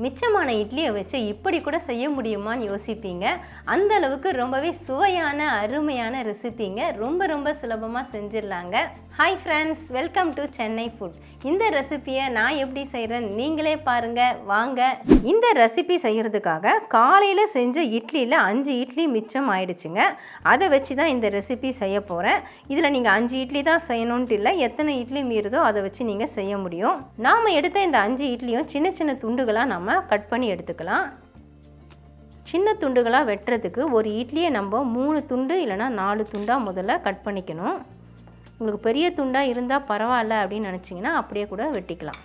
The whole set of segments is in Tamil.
மிச்சமான இட்லியை வச்சு இப்படி கூட செய்ய முடியுமான்னு யோசிப்பீங்க. அந்த அளவுக்கு ரொம்பவே சுவையான அருமையான ரெசிபிங்க ரொம்ப ரொம்ப சுலபமாக செஞ்சிடலாங்க. Hi friends welcome to Chennai food இந்த ரெசிபியை நான் எப்படி செய்கிறேன் நீங்களே பாருங்கள் வாங்க. இந்த ரெசிபி செய்கிறதுக்காக காலையில் செஞ்ச இட்லியில் அஞ்சு இட்லி மிச்சம் ஆயிடுச்சுங்க. அதை வச்சு தான் இந்த ரெசிபி செய்ய போகிறேன் இதில் நீங்கள் அஞ்சு இட்லி தான் செய்யணுன்ட்டு இல்லை எத்தனை இட்லி மீறுதோ அதை வச்சு நீங்கள் செய்ய முடியும். நாம் எடுத்த இந்த அஞ்சு இட்லியும் சின்ன சின்ன துண்டுகளாக நம்ம நம்ம கட் பண்ணி எடுத்துக்கலாம். சின்ன துண்டுகளாக வெட்டுறதுக்கு ஒரு இட்லியை நம்ம மூணு துண்டு இல்லைனா நாலு துண்டாக முதல்ல கட் பண்ணிக்கணும். உங்களுக்கு பெரிய துண்டாக இருந்தால் பரவாயில்ல அப்படின்னு நினச்சிங்கன்னா அப்படியே கூட வெட்டிக்கலாம்.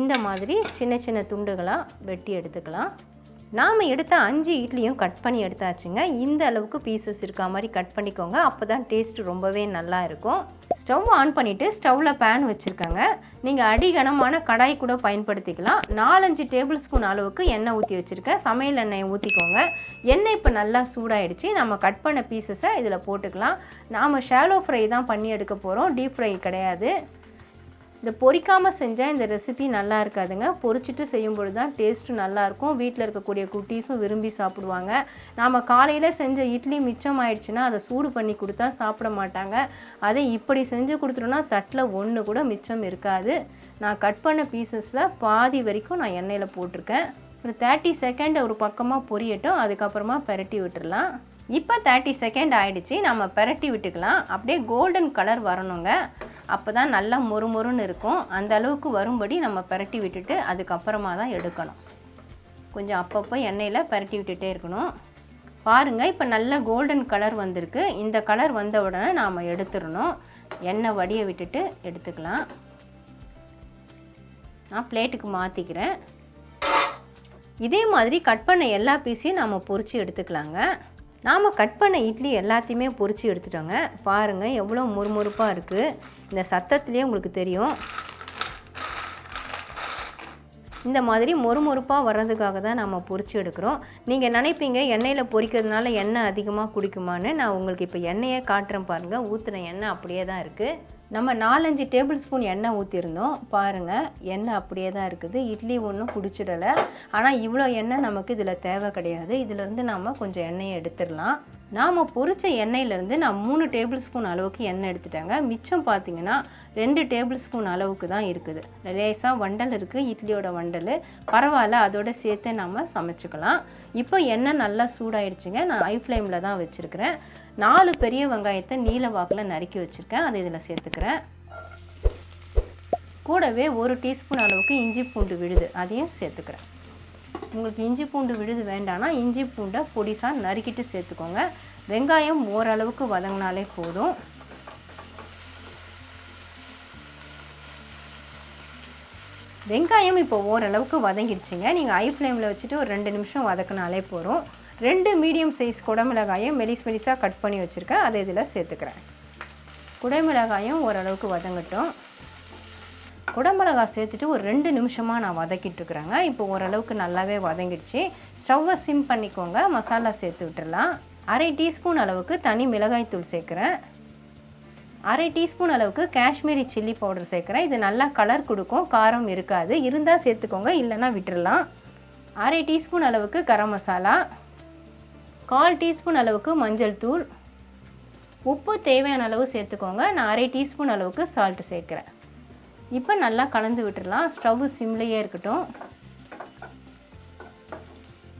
இந்த மாதிரி சின்ன சின்ன துண்டுகளாக வெட்டி எடுத்துக்கலாம். நாம் எடுத்த அஞ்சு இட்லியும் கட் பண்ணி எடுத்தாச்சுங்க. இந்த அளவுக்கு பீசஸ் இருக்கா மாதிரி கட் பண்ணிக்கோங்க. அப்போ தான் டேஸ்ட் ரொம்பவே நல்லா இருக்கும். ஸ்டவ் ஆன் பண்ணிவிட்டு ஸ்டவ்வில் பேன் வச்சுருக்கேங்க. நீங்கள் அடிகனமான கடாய் கூட பயன்படுத்திக்கலாம். நாலஞ்சு டேபிள் ஸ்பூன் அளவுக்கு எண்ணெய் ஊற்றி வச்சுருக்கேன். சமையல் எண்ணெயை ஊற்றிக்கோங்க எண்ணெய் இப்போ நல்லா சூடாயிடுச்சு. நம்ம கட் பண்ண பீசஸை இதில் போட்டுக்கலாம். நாம் ஷாலோ ஃப்ரை தான் பண்ணி எடுக்க போகிறோம் டீப் ஃப்ரை கிடையாது. இந்த பொறிக்காமல் செஞ்சால் இந்த ரெசிபி நல்லா இருக்காதுங்க. பொரிச்சிட்டு செய்யும்பொழுது தான் டேஸ்ட்டு நல்லாயிருக்கும் வீட்டில் இருக்கக்கூடிய குட்டீஸும் விரும்பி சாப்பிடுவாங்க. நாம் காலையில் செஞ்ச இட்லி மிச்சம் ஆயிடுச்சுன்னா அதை சூடு பண்ணி கொடுத்தா சாப்பிட மாட்டாங்க. அதை இப்படி செஞ்சு கொடுத்துட்டோன்னா தட்டில் ஒன்று கூட மிச்சம் இருக்காது. நான் கட் பண்ண பீசஸில் பாதி வரைக்கும் நான் எண்ணெயில் போட்டிருக்கேன். ஒரு தேர்ட்டி செகண்ட் ஒரு பக்கமாக பொரியட்டும். அதுக்கப்புறமா பெரட்டி விட்டுடலாம் இப்போ தேர்ட்டி செகண்ட் ஆயிடுச்சு. நம்ம பெரட்டி விட்டுக்கலாம். அப்படியே கோல்டன் கலர் வரணுங்க. அப்போ தான் நல்லா மொறுமொறுன்னு இருக்கும். அந்த அளவுக்கு வரும்படி நம்ம பரட்டி விட்டுட்டு அதுக்கப்புறமா தான் எடுக்கணும். கொஞ்சம் அப்பப்போ எண்ணெயில் பரட்டி விட்டுட்டே இருக்கணும். பாருங்கள் இப்போ நல்ல கோல்டன் கலர் வந்திருக்கு. இந்த கலர் வந்த உடனே நாம் எடுத்துடணும். எண்ணெய் வடிய விட்டுட்டு எடுத்துக்கலாம். நான் பிளேட்டுக்கு மாற்றிக்கிறேன் இதே மாதிரி கட் பண்ண எல்லா பீஸையும் நாம் பொறிச்சு எடுத்துக்கலாங்க. நாம் கட் பண்ண இட்லி எல்லாத்தையுமே பொரித்து எடுத்துட்டோங்க. பாருங்கள் எவ்வளோ முறுமுறுப்பாக இருக்குது இந்த சத்தத்துலேயே உங்களுக்கு தெரியும். இந்த மாதிரி மொறுமொறுப்பாக வர்றதுக்காக தான் நம்ம பொரிச்சு எடுக்கிறோம். நீங்கள் நினைப்பீங்க எண்ணெயில் பொரிக்கிறதுனால எண்ணெய் அதிகமாக குடிக்குமான்னு. நான் உங்களுக்கு இப்போ எண்ணெயை காட்டுறேன் பாருங்கள் ஊற்றின எண்ணெய் அப்படியே தான் இருக்குது நம்ம நாலஞ்சு டேபிள் ஸ்பூன் எண்ணெய் ஊற்றிருந்தோம் பாருங்கள் எண்ணெய் அப்படியே தான் இருக்குது. இட்லி ஒன்றும் குடிச்சிடலை. ஆனால் இவ்வளோ எண்ணெய் நமக்கு இதில் தேவை கிடையாது. இதிலேருந்து நாம் கொஞ்சம் எண்ணெயை எடுத்துடலாம். நாம் பொரிச்ச எண்ணெயிலேருந்து நான் மூணு டேபிள் ஸ்பூன் அளவுக்கு எண்ணெய் எடுத்துட்டேங்க. மிச்சம் பார்த்தீங்கன்னா ரெண்டு டேபிள் ஸ்பூன் அளவுக்கு தான் இருக்குது. லேசாக வண்டல் இருக்குது இட்லியோட வண்டல். பரவாயில்ல அதோட சேர்த்து நம்ம சமைச்சிக்கலாம். இப்போ எண்ணெய் நல்லா சூடாயிடுச்சுங்க. நான் ஐ ஃப்ளேமில் தான் வச்சுருக்கிறேன். நாலு பெரிய வெங்காயத்தை நீல வாக்கில் நறுக்கி வச்சுருக்கேன். அதை இதில் சேர்த்துக்கிறேன். கூடவே ஒரு டீஸ்பூன் அளவுக்கு இஞ்சி பூண்டு விழுது. அதையும் சேர்த்துக்கிறேன். உங்களுக்கு இஞ்சி பூண்டு விழுது வேண்டாம்னா இஞ்சி பூண்டை பொடிசாக நறுக்கிட்டு சேர்த்துக்கோங்க. வெங்காயம் ஓரளவுக்கு வதங்கினாலே போதும். வெங்காயம் இப்போ ஓரளவுக்கு வதங்கிடுச்சிங்க நீங்கள் ஐ ஃப்ளேமில் வச்சுட்டு ஒரு ரெண்டு நிமிஷம் வதக்கினாலே போதும். ரெண்டு மீடியம் சைஸ் குடமிளகாயும் மெலிஸ் மெலிஸாக கட் பண்ணி வச்சுருக்கேன். அதை இதில் சேர்த்துக்கிறேன். குடமிளகாயும் ஓரளவுக்கு வதங்கட்டும். குடமிளகா சேர்த்துட்டு ஒரு ரெண்டு நிமிஷமாக நான் வதக்கிட்டு இருக்கிறேங்க. இப்போ ஓரளவுக்கு நல்லாவே வதங்கிடுச்சு. ஸ்டவ்வை சிம் பண்ணிக்கோங்க. மசாலா சேர்த்து விட்டுடலாம் அரை டீஸ்பூன் அளவுக்கு தனி மிளகாய் தூள் சேர்க்குறேன். அரை டீஸ்பூன் அளவுக்கு காஷ்மீரி சில்லி பவுடர் சேர்க்குறேன். இது நல்லா கலர் கொடுக்கும். காரம் இருக்காது. இருந்தால் சேர்த்துக்கோங்க. இல்லைன்னா விட்டுடலாம் அரை டீஸ்பூன் அளவுக்கு கரம் மசாலா. கால் டீஸ்பூன் அளவுக்கு மஞ்சள் தூள். உப்பு தேவையான அளவு சேர்த்துக்கோங்க. நான் அரை டீஸ்பூன் அளவுக்கு சால்ட்டு சேர்க்குறேன். இப்போ நல்லா கலந்து விட்டுடலாம். ஸ்டவ் சிம்லேயே இருக்கட்டும்.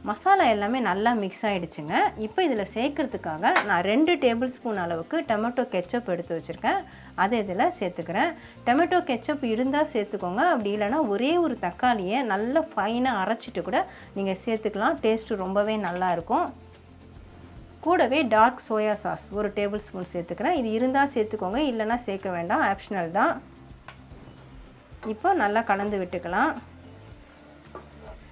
மசாலா எல்லாமே நல்லா மிக்ஸ் ஆகிடுச்சுங்க இப்போ இதில் சேர்க்கறதுக்காக நான் ரெண்டு டேபிள் ஸ்பூன் அளவுக்கு டொமேட்டோ கெச்சப் எடுத்து வச்சுருக்கேன். அதை இதில் சேர்த்துக்கிறேன். டொமேட்டோ கெச்சப் இருந்தால் சேர்த்துக்கோங்க. அப்படி இல்லைன்னா ஒரே ஒரு தக்காளியை நல்லா ஃபைனாக அரைச்சிட்டு கூட நீங்கள் சேர்த்துக்கலாம். டேஸ்ட்டு ரொம்பவே நல்லாயிருக்கும் கூடவே டார்க் சோயா சாஸ் ஒரு டேபிள் ஸ்பூன் சேர்த்துக்கிறேன். இது இருந்தால் சேர்த்துக்கோங்க. இல்லைன்னா சேர்க்க வேண்டாம். ஆப்ஷனல் தான். இப்போ நல்லா கலந்து விட்டுக்கலாம்.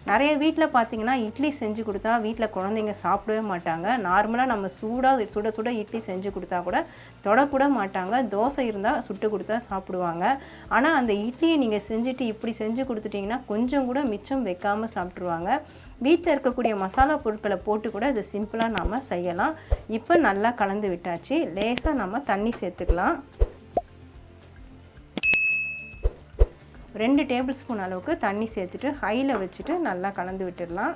நிறைய வீட்டில் பார்த்தீங்கன்னா இட்லி செஞ்சு கொடுத்தா வீட்டில் குழந்தைங்க சாப்பிடவே மாட்டாங்க. நார்மலாக நம்ம சூடாக சுட சுட இட்லி செஞ்சு கொடுத்தா கூட தொடக்கூட மாட்டாங்க. தோசை இருந்தால் சுட்டு கொடுத்தா சாப்பிடுவாங்க. ஆனால் அந்த இட்லியை நீங்கள் செஞ்சுட்டு இப்படி செஞ்சு கொடுத்துட்டிங்கன்னா கொஞ்சம் கூட மிச்சம் வைக்காமல் சாப்பிட்ருவாங்க வீட்டில் இருக்கக்கூடிய மசாலா பொருட்களை போட்டு கூட இதை சிம்பிளாக நாம் செய்யலாம். இப்போ நல்லா கலந்து விட்டாச்சு. லேசாக நம்ம தண்ணி சேர்த்துக்கலாம். ரெண்டு டேபிள் ஸ்பூன் அளவுக்கு தண்ணி சேர்த்துட்டு ஹையில் வச்சுட்டு நல்லா கலந்து விட்டுடலாம்.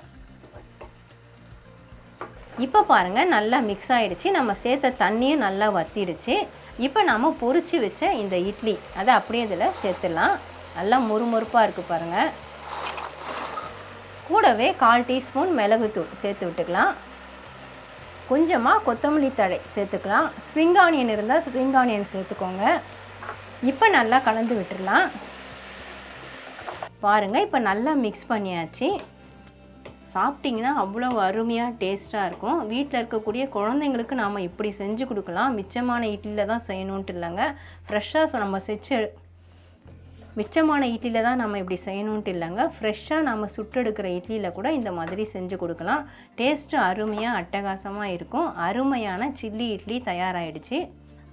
இப்போ பாருங்கள் நல்லா மிக்ஸ் ஆகிடுச்சு நம்ம சேர்த்த தண்ணியும் நல்லா வத்திடுச்சு. இப்போ நம்ம பொறிச்சு வச்ச இந்த இட்லி அதை அப்படியே இதில் சேர்த்துடலாம். நல்லா முறுமுறுப்பாக இருக்குது பாருங்கள் கூடவே கால் டீஸ்பூன் மிளகுத்தூள் சேர்த்து விட்டுக்கலாம். கொஞ்சமாக கொத்தமல்லி தழை சேர்த்துக்கலாம். ஸ்ப்ரிங் ஆனியன் இருந்தால் ஸ்ப்ரிங் ஆனியன் சேர்த்துக்கோங்க. இப்போ நல்லா கலந்து விட்டுடலாம். பாருங்கள் இப்போ நல்லா மிக்ஸ் பண்ணியாச்சு. சாப்பிட்டிங்கன்னா அவ்வளோ அருமையாக டேஸ்ட்டாக இருக்கும். வீட்டில் இருக்கக்கூடிய குழந்தைங்களுக்கு நாம் இப்படி செஞ்சு கொடுக்கலாம். மிச்சமான இட்லியில் தான் செய்யணுன்ட்டு இல்லைங்க. ஃப்ரெஷ்ஷாக நம்ம செச்சு மிச்சமான இட்லியில் தான் நம்ம இப்படி செய்யணுன்ட்டு இல்லைங்க. ஃப்ரெஷ்ஷாக நம்ம சுட்டெடுக்கிற இட்லியில் கூட இந்த மாதிரி செஞ்சு கொடுக்கலாம். டேஸ்ட்டு அருமையாக அட்டகாசமாக இருக்கும். அருமையான சில்லி இட்லி தயாராகிடுச்சு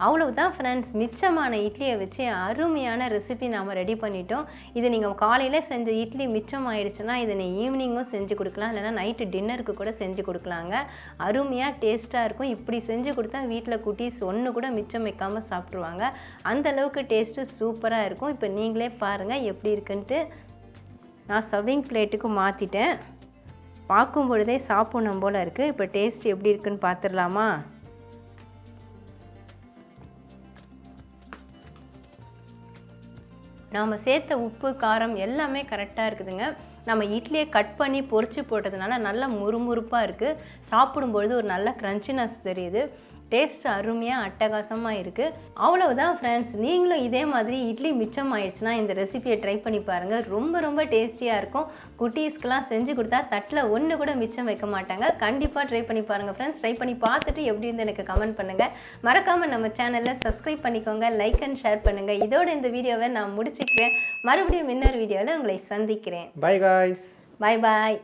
அவ்வளவுதான் ஃப்ரெண்ட்ஸ் மிச்சமான இட்லியை வச்சு அருமையான ரெசிபி நாம் ரெடி பண்ணிட்டோம். இது நீங்கள் காலையில் செஞ்ச இட்லி மிச்சம் ஆயிடுச்சுன்னா இதை நீ ஈவினிங்கும் செஞ்சு கொடுக்கலாம். இல்லைனா நைட்டு டின்னருக்கு கூட செஞ்சு கொடுக்கலாங்க. அருமையாக டேஸ்ட்டாக இருக்கும். இப்படி செஞ்சு கொடுத்தா வீட்டில் குட்டீஸ் ஒன்று கூட மிச்சம் வைக்காமல் சாப்பிட்ருவாங்க அந்தளவுக்கு டேஸ்ட்டு சூப்பராக இருக்கும். இப்போ நீங்களே பாருங்கள் எப்படி இருக்குன்ட்டு. நான் சர்விங் பிளேட்டுக்கு மாற்றிட்டேன் பார்க்கும் பொழுதே சாப்பிடணும் போல் இருக்குது இப்போ டேஸ்ட் எப்படி இருக்குன்னு பார்த்துடலாமா நாம் சேர்த்த உப்பு காரம் எல்லாமே கரெக்டாக இருக்குதுங்க. நம்ம இட்லியை கட் பண்ணி பொறிச்சு போட்டதுனால நல்லா முறுமுறுப்பாக இருக்குது சாப்பிடும்பொழுது ஒரு நல்ல க்ரன்ச்சினஸ் தெரியுது. டேஸ்ட் அருமையாக அட்டகாசமாக இருக்குது அவ்வளவுதான் ஃப்ரெண்ட்ஸ் நீங்களும் இதே மாதிரி இட்லி மிச்சம் ஆயிடுச்சுன்னா இந்த ரெசிபியை ட்ரை பண்ணி பாருங்கள் ரொம்ப ரொம்ப டேஸ்டியாக இருக்கும். குட்டீஸ்க்கெலாம் செஞ்சு கொடுத்தா தட்டில் ஒன்று கூட மிச்சம் வைக்க மாட்டாங்க. கண்டிப்பாக ட்ரை பண்ணி பாருங்கள் ஃப்ரெண்ட்ஸ் ட்ரை பண்ணி பார்த்துட்டு எப்படி இருந்து எனக்கு கமெண்ட் பண்ணுங்கள் மறக்காமல் நம்ம சேனலில் சப்ஸ்கிரைப் பண்ணிக்கோங்க. லைக் அண்ட் ஷேர் பண்ணுங்கள் இதோட இந்த வீடியோவை நான் முடிச்சுக்கிறேன். மறுபடியும் இன்னொரு வீடியோவில் உங்களை சந்திக்கிறேன். Bye guys. பாய் பாய்